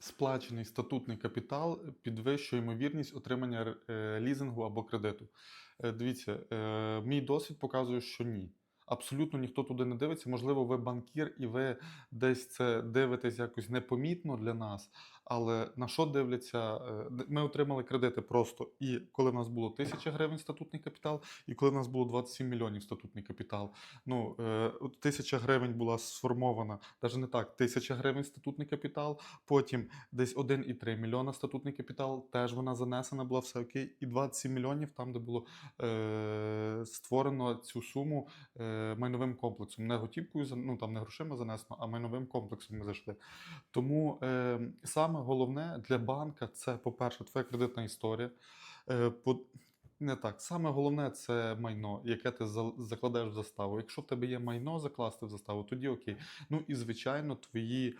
сплачений статутний капітал підвищує ймовірність отримання е, лізингу або кредиту. Е, Дивіться, е, мій досвід показує, що ні. Абсолютно ніхто туди не дивиться. Можливо, ви банкір і ви десь це дивитесь якось непомітно для нас. Але на що дивляться? Е, Ми отримали кредити просто і коли в нас було 1000 гривень статутний капітал, і коли в нас було 27 мільйонів статутний капітал. Ну, е, 1000 гривень була сформована, навіть не так, 1000 гривень статутний капітал, потім десь 1,3 мільйона статутний капітал, теж вона занесена була, все окей. І 27 мільйонів там, де було е, створено цю суму е, майновим комплексом. Не готівкою, ну там не грошима занесено, а майновим комплексом ми зайшли. Тому е, саме головне для банка це, по-перше, твоя кредитна історія. Е, по, не так. Саме головне це майно, яке ти закладаєш в заставу. Якщо в тебе є майно закласти в заставу, тоді окей. Ну і звичайно, твої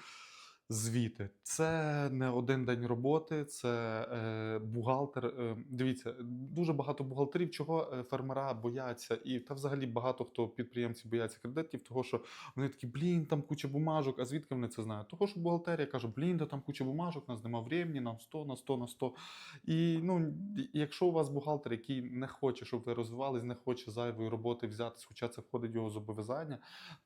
звіти. Це не один день роботи, це е, бухгалтер. Е, дивіться, дуже багато бухгалтерів, чого е, фермера бояться, і та взагалі багато хто підприємці бояться кредитів, того що вони такі, блін, там куча бумажок. А звідки вони це знають? Того, що бухгалтерія каже, блін, да там куча бумажок, у нас нема времени, нам 100 на 100 на 100. І ну, якщо у вас бухгалтер, який не хоче, щоб ви розвивались, не хоче зайвої роботи взятись, хоча це входить в його зобов'язання,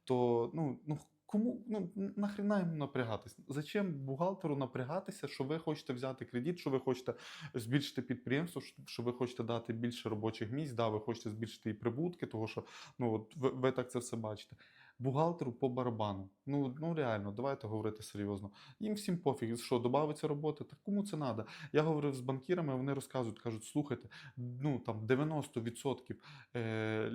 то ну, ну кому ну нахрена йому напрягатись? Зачем бухгалтеру напрягатися, що ви хочете взяти кредит, що ви хочете збільшити підприємство, що- ви хочете дати більше робочих місць, да, ви хочете збільшити і прибутки, того що ну от ви, ви так це все бачите. Бухгалтеру по барабану. Ну, ну реально, давайте говорити серйозно. Їм всім пофіг, що додається роботи, так кому це треба? Я говорив з банкірами, вони розказують, кажуть, слухайте, ну там 90% е,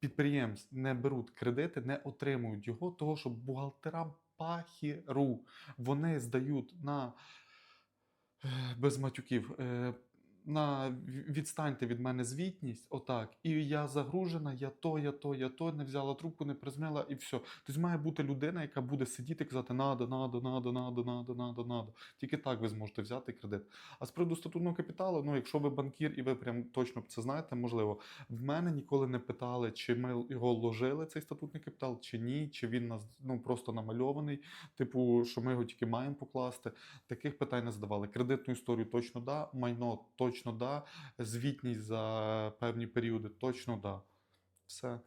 підприємств не беруть кредити, не отримують його, того що бухгалтерам пахіру. Вони здають на е, без матюків. На відстаньте від мене звітність, отак. І я загружена, я то, я то, я то, не взяла трубку, не признала, і все. Тобто має бути людина, яка буде сидіти і казати надо, надо, надо, надо, надо, надо, надо. Тільки так ви зможете взяти кредит. А з приводу статутного капіталу, ну якщо ви банкір і ви прям точно це знаєте, можливо, в мене ніколи не питали, чи ми його ложили, цей статутний капітал, чи ні, чи він нас ну просто намальований, типу, що ми його тільки маємо покласти. Таких питань не задавали. Кредитну історію точно да, майно точно да, звітність за певні періоди точно да. Все.